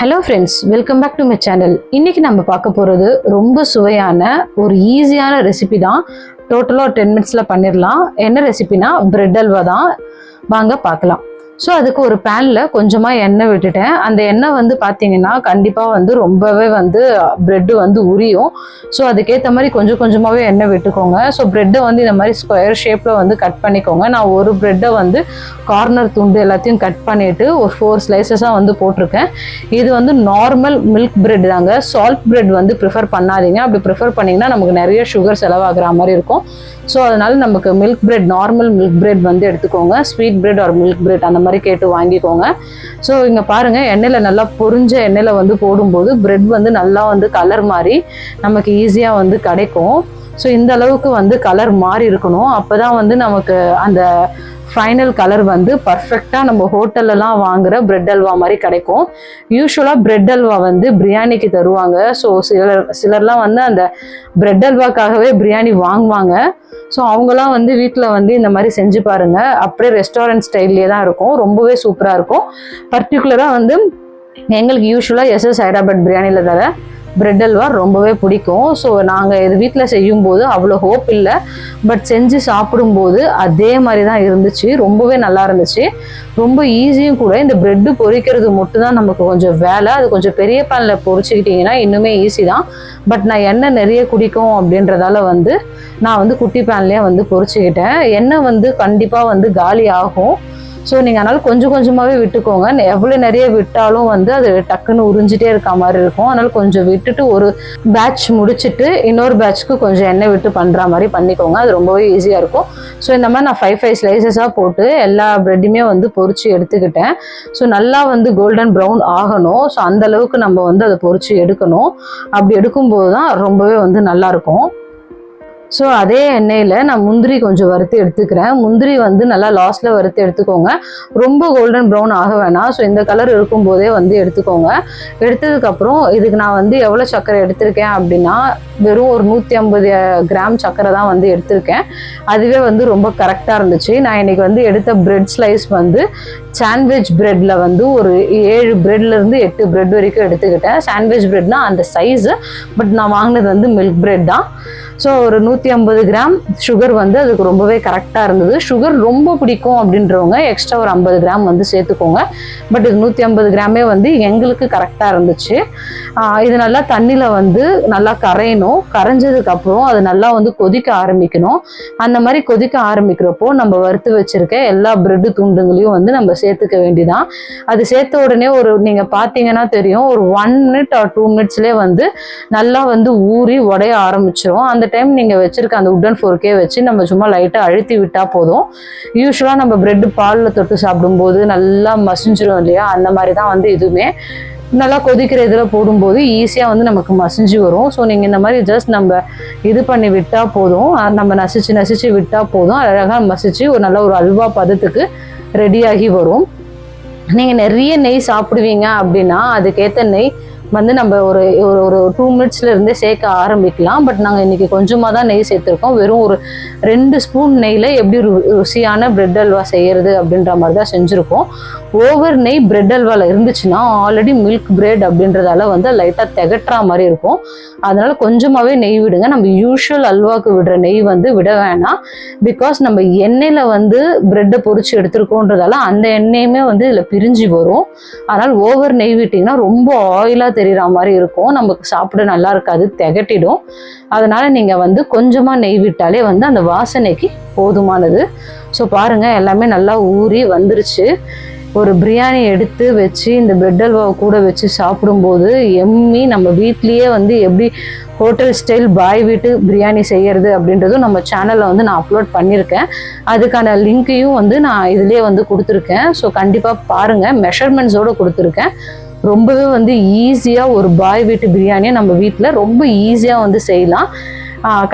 Hello friends welcome back to my channel இன்னைக்கு நம்ம பார்க்க போகிறது ரொம்ப சுவையான ஒரு ஈஸியான ரெசிபி தான். டோட்டலாக டென் மினிட்ஸில் பண்ணிடலாம் என்ன ரெசிபினா பிரெட் அல்வா தான். வாங்க பார்க்கலாம். ஸோ அதுக்கு ஒரு பேனில் கொஞ்சமாக எண்ணெய் விட்டுட்டேன். அந்த எண்ணெய் வந்து பார்த்தீங்கன்னா கண்டிப்பாக வந்து ரொம்பவே வந்து ப்ரெட்டு வந்து உரியும். ஸோ அதுக்கேற்ற மாதிரி கொஞ்சம் கொஞ்சமாகவே எண்ணெய் விட்டுக்கோங்க. ஸோ ப்ரெட்டை வந்து இந்த மாதிரி ஸ்கொயர் ஷேப்பில் வந்து கட் பண்ணிக்கோங்க. நான் ஒரு ப்ரெட்டை வந்து கார்னர் துண்டு எல்லாத்தையும் கட் பண்ணிவிட்டு ஒரு ஃபோர் ஸ்லைசஸாக வந்து போட்டிருக்கேன். இது வந்து நார்மல் மில்க் பிரெட் தாங்க. சால்ட் பிரெட் வந்து ப்ரிஃபர் பண்ணாதீங்க. அப்படி ப்ரிஃபர் பண்ணிங்கன்னா நமக்கு நிறைய சுகர் செலவாகிற மாதிரி இருக்கும். ஸோ அதனால் நமக்கு milk bread normal milk bread வந்து எடுத்துக்கோங்க. ஸ்வீட் பிரெட் ஒரு மில்க் பிரெட் அந்த மாதிரி கேட்டு வாங்கிக்கோங்க. ஸோ இங்கே பாருங்கள் எண்ணெயில் நல்லா பொறிஞ்ச எண்ணெயில் வந்து போடும்போது பிரெட் வந்து நல்லா வந்து கலர் மாதிரி நமக்கு ஈஸியாக வந்து கிடைக்கும். ஸோ இந்த அளவுக்கு வந்து கலர் மாறி இருக்கணும். அப்போ தான் வந்து நமக்கு அந்த ஃபைனல் கலர் வந்து பர்ஃபெக்டாக நம்ம ஹோட்டல்லலாம் வாங்குற பிரெட் அல்வா மாதிரி கிடைக்கும். யூஸ்வலாக பிரெட் அல்வா வந்து பிரியாணிக்கு தருவாங்க. ஸோ சிலர் சிலர்லாம் வந்து அந்த பிரெட் அல்வாக்காகவே பிரியாணி வாங்குவாங்க. ஸோ அவங்களாம் வந்து வீட்டில் வந்து இந்த மாதிரி செஞ்சு பாருங்க. அப்படியே ரெஸ்டாரண்ட் ஸ்டைல்லே தான் இருக்கும். ரொம்பவே சூப்பராக இருக்கும். பர்டிகுலராக வந்து எங்களுக்கு யூஸ்வலாக எஸ்எஸ் ஹைதராபாத் பிரியாணியில் தர பிரெட் அல்வா ரொம்பவே பிடிக்கும். ஸோ நாங்கள் இது வீட்டில் செய்யும்போது அவ்வளோ ஹோப் இல்லை. பட் செஞ்சு சாப்பிடும்போது அதே மாதிரி தான் இருந்துச்சு. ரொம்பவே நல்லா இருந்துச்சு. ரொம்ப ஈஸியும் கூட இந்த பிரெட்டு பொரிக்கிறது மட்டும்தான் நமக்கு கொஞ்சம் வேலை. அது கொஞ்சம் பெரிய பேனில் பொறிச்சிக்கிட்டிங்கன்னா இன்னுமே ஈஸி தான். பட் நான் எண்ணெய் நிறைய குடிக்கும் அப்படின்றதால வந்து நான் வந்து குட்டி பேன்லேயே வந்து பொரிச்சுக்கிட்டேன் எண்ணெய் வந்து கண்டிப்பாக வந்து காலி ஆகும். ஸோ நீங்கள் அதனால் கொஞ்சம் கொஞ்சமாகவே விட்டுக்கோங்க. எவ்வளோ நிறைய விட்டாலும் வந்து அது டக்குன்னு உறிஞ்சிட்டே இருக்க மாதிரி இருக்கும். அதனால் கொஞ்சம் விட்டுட்டு ஒரு பேட்ச் முடிச்சுட்டு இன்னொரு பேட்ச்க்கு கொஞ்சம் எண்ணெய் விட்டு பண்ணுற மாதிரி பண்ணிக்கோங்க. அது ரொம்பவே ஈஸியாக இருக்கும். ஸோ இந்த மாதிரி நான் ஃபைவ் ஃபைவ் ஸ்லைசஸாக போட்டு எல்லா ப்ரெட்டுமே வந்து பொரிச்சு எடுத்துக்கிட்டேன். ஸோ நல்லா வந்து கோல்டன் ப்ரௌன் ஆகணும். ஸோ அந்த அளவுக்கு நம்ம வந்து அதை பொறிச்சு எடுக்கணும். அப்படி எடுக்கும்போது தான் ரொம்பவே வந்து நல்லாயிருக்கும் ஸோ அதே எண்ணெயில் நான் முந்திரி கொஞ்சம் வறுத்து எடுத்துக்கிறேன். முந்திரி வந்து நல்லா லாஸ்ட்டில் வறுத்து எடுத்துக்கோங்க. ரொம்ப கோல்டன் ப்ரௌன் ஆக வேணாம். ஸோ இந்த கலர் இருக்கும்போதே வந்து எடுத்துக்கோங்க. எடுத்ததுக்கப்புறம் இதுக்கு நான் வந்து எவ்வளோ சர்க்கரை எடுத்திருக்கேன் அப்படின்னா வெறும் ஒரு நூற்றி ஐம்பது கிராம் சர்க்கரை தான் வந்து எடுத்திருக்கேன். அதுவே வந்து ரொம்ப கரெக்டாக இருந்துச்சு. நான் இன்னைக்கு வந்து எடுத்த பிரெட் ஸ்லைஸ் வந்து சாண்ட்விச் பிரெட்டில் வந்து ஒரு ஏழு பிரெட்லேருந்து எட்டு பிரெட் வரைக்கும் எடுத்துக்கிட்டேன். சாண்ட்விச் பிரெட்னா அந்த சைஸு பட் நான் வாங்கினது வந்து மில்க் பிரெட் தான். ஸோ ஒரு நூற்றி ஐம்பது கிராம் சுகர் வந்து அதுக்கு ரொம்பவே கரெக்டாக இருந்தது. சுகர் ரொம்ப பிடிக்கும் அப்படின்றவங்க எக்ஸ்ட்ரா ஒரு ஐம்பது கிராம் வந்து சேர்த்துக்கோங்க. பட் இது நூற்றி ஐம்பது கிராமே வந்து எங்களுக்கு கரெக்டாக இருந்துச்சு. இது நல்லா தண்ணியில் வந்து நல்லா கரையணும். கரைஞ்சதுக்கப்புறம் அது நல்லா வந்து கொதிக்க ஆரம்பிக்கணும். அந்த மாதிரி கொதிக்க ஆரம்பிக்கிறப்போ நம்ம வறுத்து வச்சுருக்க எல்லா பிரெட்டு துண்டுங்களையும் வந்து நம்ம சேர்த்துக்க வேண்டிதான். அது சேர்த்த உடனே ஒரு நீங்கள் பார்த்தீங்கன்னா தெரியும் ஒரு ஒன் மினிட் ஆர் டூ மினிட்ஸ்லேயே வந்து நல்லா வந்து ஊறி உடைய ஆரம்பிச்சிடும் அந்த டைம் நீங்கள் வச்சிருக்க அந்த உட்டன் ஃபோர்க்கே வச்சு நம்ம சும்மா லைட்டாக அழுத்தி விட்டால் போதும். யூஸ்வலாக நம்ம பிரெட் பாலில் தொட்டு சாப்பிடும்போது நல்லா மசிஞ்சிரும் இல்லையா? அந்த மாதிரி தான் வந்து இதுவுமே நல்லா கொதிக்கிற இதில் போடும்போது ஈஸியாக வந்து நமக்கு மசிஞ்சு வரும். ஸோ நீங்கள் இந்த மாதிரி ஜஸ்ட் நம்ம இது பண்ணி விட்டால் போதும். நம்ம நசிச்சு நசிச்சு விட்டால் போதும். அழகாக மசிச்சு ஒரு நல்ல ஒரு அல்வா பதத்துக்கு ரெடியாகி வரும். நீங்கள் நிறைய நெய் சாப்பிடுவீங்க அப்படின்னா அதுக்கேற்ற நெய் வந்து நம்ம ஒரு ஒரு ஒரு டூ மினிட்ஸ்ல இருந்தே சேர்க்க ஆரம்பிக்கலாம். பட் நாங்கள் இன்னைக்கு கொஞ்சமாக தான் நெய் சேர்த்துருக்கோம். வெறும் ஒரு ரெண்டு ஸ்பூன் நெய்யில் எப்படி ரு- ருசியான பிரெட் அல்வா செய்யறது அப்படின்ற மாதிரி தான் செஞ்சுருக்கோம். ஓவர் நெய் பிரெட் அல்வாவில் இருந்துச்சுன்னா ஆல்ரெடி மில்க் பிரெட் அப்படின்றதால வந்து லைட்டாக திகட்டுற மாதிரி இருக்கும். அதனால கொஞ்சமாகவே நெய் விடுங்க. நம்ம யூஷுவல் அல்வாக்கு விடுற நெய் வந்து விட வேணாம். பிகாஸ் நம்ம எண்ணெயில் வந்து பிரெட்டை பொறிச்சு எடுத்துருக்கோன்றதால அந்த எண்ணெயுமே வந்து இதில் பிரிஞ்சு வரும். அதனால் ஓவர் நெய் விட்டிங்கன்னா ரொம்ப ஆயிலாக தெரிகிற மாதிரி இருக்கும். நமக்கு சாப்பிட நல்லா இருக்காது திகட்டிடும். அதனால நீங்கள் வந்து கொஞ்சமாக நெய் விட்டாலே வந்து அந்த வாசனைக்கு போதுமானது. ஸோ பாருங்கள் எல்லாமே நல்லா ஊறி வந்துருச்சு. ஒரு பிரியாணி எடுத்து வச்சு இந்த பிரெட் அல்வாவை கூட வச்சு சாப்பிடும்போது எம்மி நம்ம வீட்லேயே வந்து எப்படி ஹோட்டல் ஸ்டைல் பாய் வீட்டு பிரியாணி செய்கிறது அப்படின்றதும் நம்ம சேனலில் வந்து நான் அப்லோட் பண்ணியிருக்கேன். அதுக்கான லிங்க்கையும் வந்து நான் இதுலேயே வந்து கொடுத்துருக்கேன். ஸோ கண்டிப்பாக பாருங்கள் மெஷர்மெண்ட்ஸோடு கொடுத்துருக்கேன். ரொம்பவே வந்து ஈஸியாக ஒரு பாய் வீட்டு பிரியாணியை நம்ம வீட்டில் ரொம்ப ஈஸியாக வந்து செய்யலாம்.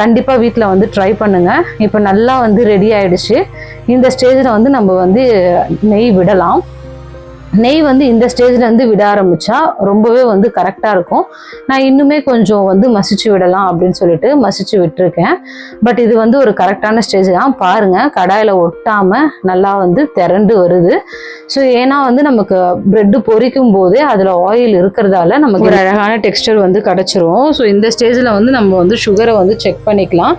கண்டிப்பாக வீட்டில் வந்து ட்ரை பண்ணுங்கள் இப்போ நல்லா வந்து ரெடி ஆகிடுச்சு இந்த ஸ்டேஜில் வந்து நம்ம வந்து நெய் விடலாம். நெய் வந்து இந்த ஸ்டேஜ்லேருந்து விட ஆரம்பித்தா ரொம்பவே வந்து கரெக்டாக இருக்கும். நான் இன்னுமே கொஞ்சம் வந்து மசிச்சு விடலாம் அப்படின்னு சொல்லிட்டு மசிச்சு விட்டுருக்கேன். பட் இது வந்து ஒரு கரெக்டான ஸ்டேஜ் தான். பாருங்கள் கடாயில் ஒட்டாமல் நல்லா வந்து திரண்டு வருது. ஸோ ஏன்னா வந்து நமக்கு ப்ரெட்டு பொரிக்கும் போதே அதில் ஆயில் இருக்கிறதால நமக்கு ஒரு அழகான டெக்ஸ்டர் வந்து கிடச்சிரும். ஸோ இந்த ஸ்டேஜில் வந்து நம்ம வந்து சுகரை வந்து செக் பண்ணிக்கலாம்.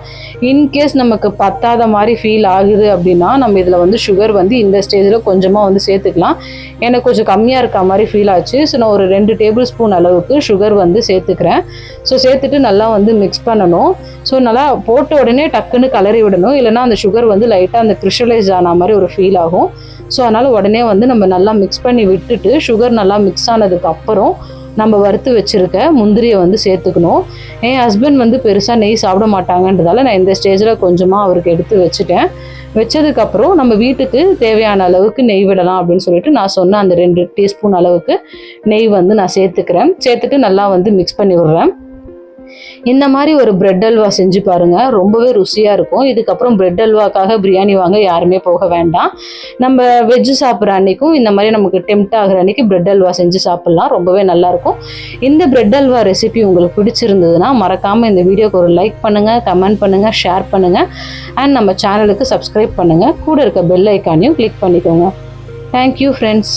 இன்கேஸ் நமக்கு பத்தாத மாதிரி ஃபீல் ஆகுது அப்படின்னா நம்ம இதில் வந்து சுகர் வந்து இந்த ஸ்டேஜில் கொஞ்சமாக வந்து சேர்த்துக்கலாம். எனக்கு கொஞ்சம் கம்மியாக இருக்க மாதிரி ஃபீல் ஆச்சு. ஸோ நான் ஒரு ரெண்டு டேபிள் ஸ்பூன் அளவுக்கு சுகர் வந்து சேர்த்துக்கிறேன். ஸோ சேர்த்துட்டு நல்லா வந்து மிக்ஸ் பண்ணணும். ஸோ நல்லா போட்ட உடனே டக்குன்னு கலரி விடணும். இல்லைனா அந்த சுகர் வந்து லைட்டாக அந்த கிறிஸ்டலைஸ் ஆன மாதிரி ஒரு ஃபீல் ஆகும். ஸோ அதனால் உடனே வந்து நம்ம நல்லா மிக்ஸ் பண்ணி விட்டுட்டு சுகர் நல்லா மிக்ஸ் ஆனதுக்கு அப்புறம் நம்ம வறுத்து வச்சுருக்க முந்திரியை வந்து சேர்த்துக்கணும். என் ஹஸ்பண்ட் வந்து பெருசாக நெய் சாப்பிட மாட்டாங்கன்றதால நான் இந்த ஸ்டேஜில் கொஞ்சமாக அவருக்கு எடுத்து வச்சுட்டேன். வச்சதுக்கப்புறம் நம்ம வீட்டுக்கு தேவையான அளவுக்கு நெய் விடலாம் அப்படின்னு சொல்லிட்டு நான் சொன்ன அந்த ரெண்டு டீஸ்பூன் அளவுக்கு நெய் வந்து நான் சேர்த்துக்கிறேன். சேர்த்துட்டு நல்லா வந்து மிக்ஸ் பண்ணி விடுறேன். இந்த மாதிரி ஒரு பிரெட் அல்வா செஞ்சு பாருங்க. ரொம்பவே ருசியாக இருக்கும். இதுக்கப்புறம் பிரெட் அல்வாக்காக பிரியாணி வாங்க யாருமே போக வேண்டாம். நம்ம வெஜ்ஜு சாப்பிட்ற அன்னைக்கும் இந்த மாதிரி நமக்கு டெம்ட் ஆகிற அன்னைக்கு பிரெட் அல்வா செஞ்சு சாப்பிட்லாம். ரொம்பவே நல்லா இருக்கும். இந்த பிரெட் அல்வா ரெசிபி உங்களுக்கு பிடிச்சிருந்ததுன்னா மறக்காமல் இந்த வீடியோக்கு ஒரு லைக் பண்ணுங்கள் கமெண்ட் பண்ணுங்கள் ஷேர் பண்ணுங்கள் அண்ட் நம்ம சேனலுக்கு சப்ஸ்கிரைப் பண்ணுங்கள் கூட இருக்க பெல் ஐக்கானையும் கிளிக் பண்ணிக்கோங்க. Thank you friends